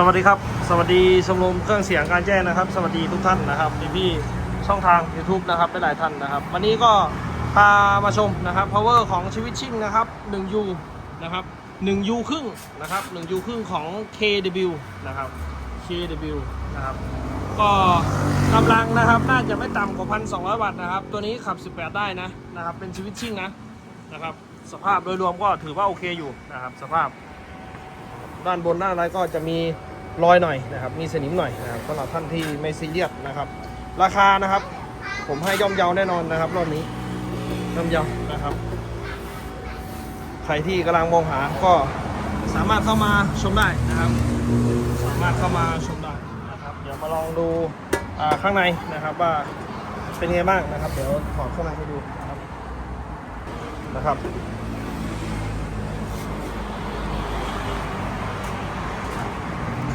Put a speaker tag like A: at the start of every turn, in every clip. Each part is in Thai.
A: สวัสดีครับ สวัสดีชมรมเครื่องเสียงการแจ้งนะครับ สวัสดีทุกท่านนะครับพี่พี่ช่องทาง YouTube นะครับหลายท่านนะครับ วันนี้ก็พามาชมนะครับ power ของชีวิตชิ่งนะครับ 1U นะครับ 1U ครึ่งนะครับ 1U ครึ่งของ KW นะครับ KW นะครับ ก็กำลังนะครับน่าจะไม่ต่ำกว่า 1,200 วัตต์นะครับ ตัวนี้ขับ 18 ได้นะนะครับ เป็นชีวิตชิ่งนะนะครับ สภาพโดยรวมก็ถือว่าโอเคอยู่นะครับ สภาพด้านบนด้านอะไรก็จะมี รอยหน่อยนะครับ มีสนิมหน่อยนะครับสำหรับท่านที่ไม่ซีเรียสนะครับ ราคานะครับ ผมให้ย่อมเยาแน่นอนนะครับรอบนี้ย่อมเยานะครับ ใครที่กำลังมองหาก็สามารถเข้ามาชมได้นะครับ สามารถเข้ามาชมได้นะครับ เดี๋ยวมาลองดูข้างในนะครับว่าเป็นไงบ้างนะครับ เดี๋ยวถอดข้างในให้ดูนะครับนะครับ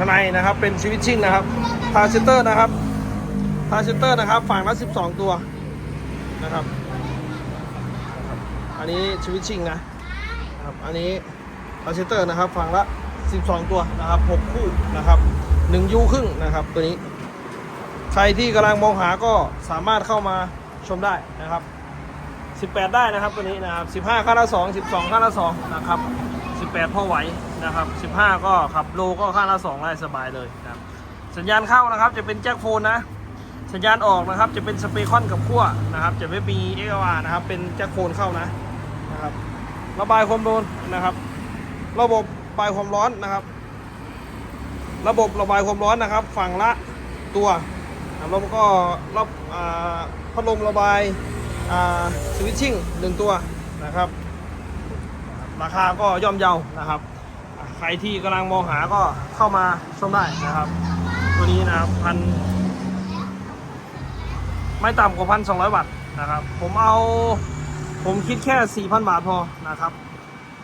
A: ข้างในนะครับ เป็นชีวิตชิ่งนะครับพาเซนเตอร์นะครับพาเซนเตอร์นะครับ ฝั่งละ12 ตัวนะครับนะครับอันนี้ชีวิตชิ่งนะครับอันนี้พาเซนเตอร์นะครับ ฝั่งละ 12 ตัวนะครับ 6 คู่นะครับ1ยูครึ่งนะครับตัวนี้ ใครที่กำลังมองหาก็สามารถเข้ามาชมได้นะครับ 18 ได้นะครับตัวนี้นะครับ 15ข้าละ2 12ข้างละ2นะครับ 18พอไหวนะครับ 15 ก็ขับโลก็ข้างละ2ได้สบายเลยนะครับ สัญญาณเข้านะครับจะเป็นแจ็คโฟนนะ สัญญาณออกนะครับจะเป็นสเปคอนกับขั้วนะครับ จะไม่มี XLR นะครับเป็นแจ็คโฟนเข้านะนะครับ ระบายความร้อนนะครับ ระบบระบายความร้อนนะครับ ระบบระบายความร้อนนะครับ ฝั่งละตัวนะครับแล้วก็รอ่าพัดลมระบายสวิตชิ่งหนึ่งตัวนะครับ ราคาก็ย่อมเยานะครับ ใครที่กำลังมองหาก็เข้ามาชมได้นะครับ ตัวนี้นะครับพันไม่ต่ำกว่าพันสองร้อยวัตต์นะครับ ผมเอาผมคิดแค่สี่พันบาทพอนะครับ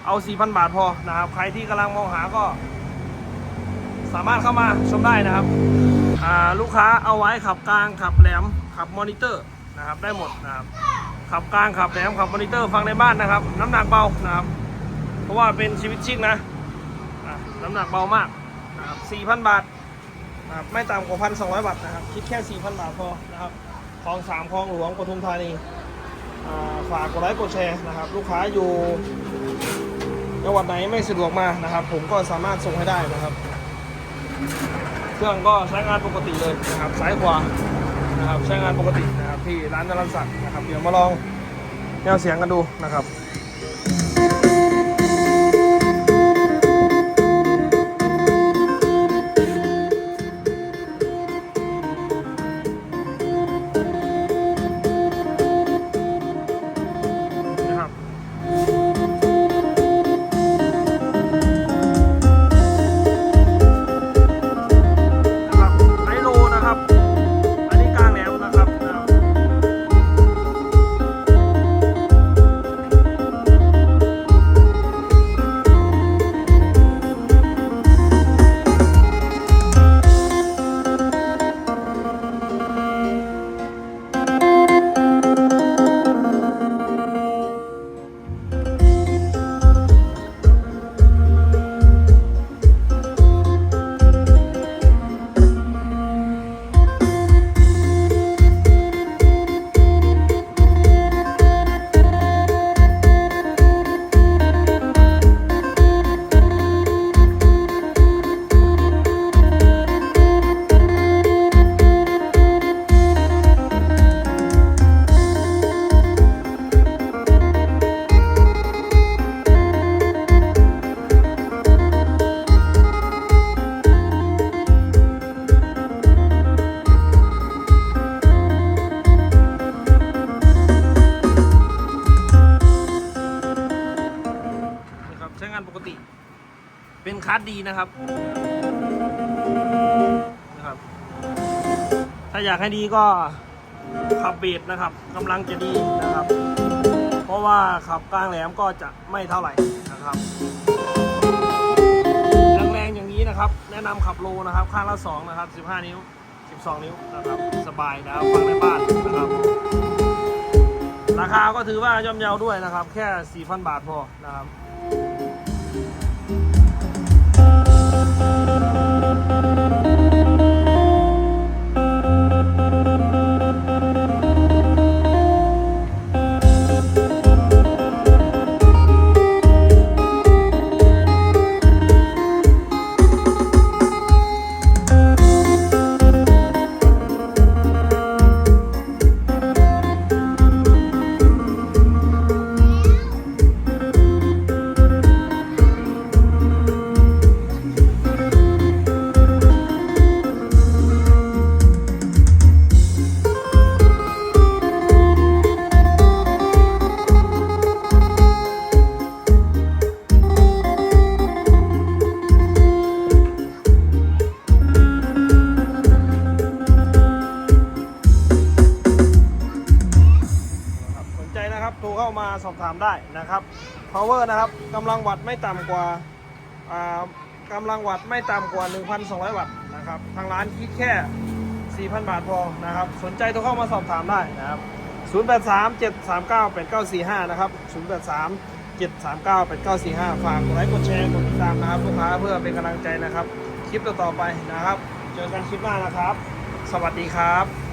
A: เอาสี่พันบาทพอนะครับ ใครที่กำลังมองหาก็ สามารถเข้ามาชมได้นะครับลูกค้าเอาไว้ขับกลางขับแหลมขับมอนิเตอร์นะครับได้หมดนะครับขับกลางขับแหลมขับมอนิเตอร์ฟังในบ้านนะครับ น้ำหนักเบานะครับ ราะว่าเป็นชีวิตชิ่งนะน้ำหนักเบามากครับ4,000บาทนะครับไม่ต่ำกว่า1,200บาทนะครับ คิดแค่4,000บาทพอนะครับคลองสามคลองหลวงปทุมธานีฝากกดไลค์กดแชร์นะครับ ลูกค้าอยู่จังหวัดไหนไม่สะดวกมานะครับ ผมก็สามารถส่งให้ได้นะครับ เครื่องก็ใช้งานปกติเลยนะครับซ้ายขวานะครับใช้งานปกตินะครับที่ร้านนรันสักนะครับเดี๋ยวมาลองแนวเสียงกันดูนะครับาร์ดดีนะครับนะครับ ถ้าอยากให้ดีก็ขับเบสนะครับกำลังจะดีนะครับ เพราะว่าขับกลางแหลมก็จะไม่เท่าไหร่นะครับแรงๆอย่างนี้นะครับ แนะนำขับโลนะครับ ข้างละ2นะครับ 15 นิ้ว 12 นิ้วนะครับ สบายนะครับฟังในบ้านนะครับราคาก็ถือว่าย่อมเยาด้วยนะครับ แค่ 4,000 บาทพอนะครับ มาสอบถามได้นะครับ power นะครับกำลังวัตต์ไม่ต่ำกว่ากำลังวัตต์ไม่ต่ำกว่า 1,200 วัตต์นะครับทางร้านคิดแค่ 4,000 บาทพอนะครับ สนใจโทรเข้ามาสอบถามได้นะครับ 083 739 8945 นะครับ 083 739 8945 ฝากกดไลค์กดแชร์กดติดตามนะครับลูกค้าเพื่อเป็นกำลังใจนะครับ คลิปต่อๆไปนะครับ เจอกันคลิปหน้านะครับ สวัสดีครับ